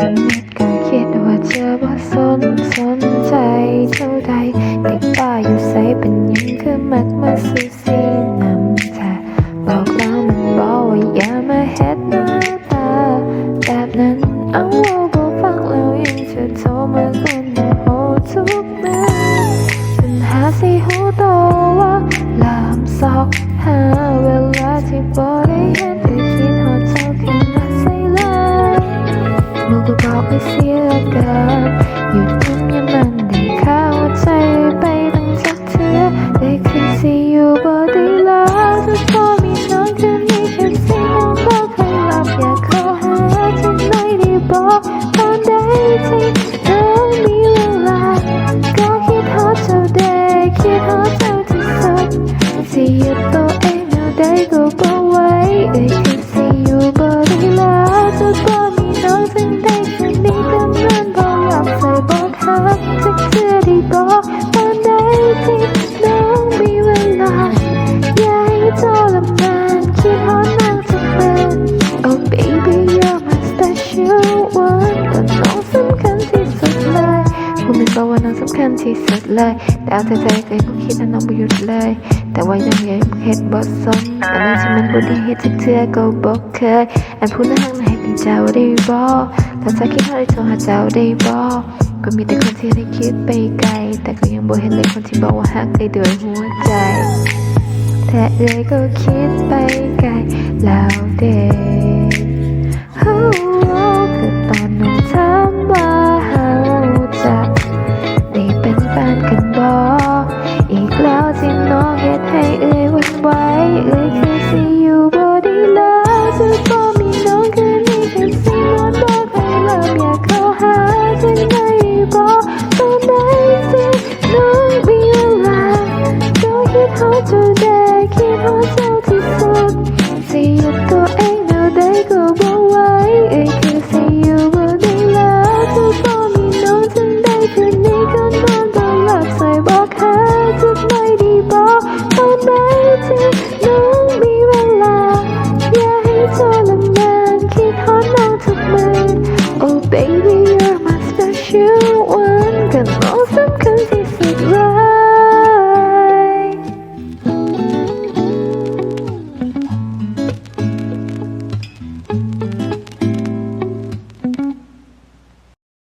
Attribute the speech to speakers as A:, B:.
A: สนการคิดว่าเธอบ่สนสนใจเท่าใดเด็กป้าอยู่ใส่เป็นยังคือมักมาสู่สีน้ำตาบอกแล้วมันบอกว่าอย่ามาเฮ็ดหน้าตาแบบนั้นเอาเราบ่ฟังแล้วยังเจะโทรมาคนโหทุกเมื่อปัญหาสีหูโตว่าลามซอก บอกตอนใดที่น้อมีเวลาก็คิดฮอดเจ้าได้คิดฮอดเจ้าที่สุดสิหยุดตัวเองเอาได้ก็บ่ไวเอ้ย บอกว่าน้องสำคัญที่สุดเลยแต่เอาแต่ใจก็ยังคิดว่าน้องไม่หยุดเลย แต่ว่ายังยังเฮ็ดบ่สนอันนั้นที่มันบ่ได้เฮ็ดจักเทื่อก็บ่เคยอันพูดนะฮักนให้เป็นเจ้าได้บ่ถ้าจะคิดฮอดได้โทรหาเจ้าได้บ่ก็มีแต่คนที่ได้คิดไปไกล แต่ก็ยังบ่เห็นเลยคนที่บอกว่าฮักได้ด้วยหัวใจ แต่เอ้ยก็คิดไปไกลแล้วเด็ก baby, you're my special one.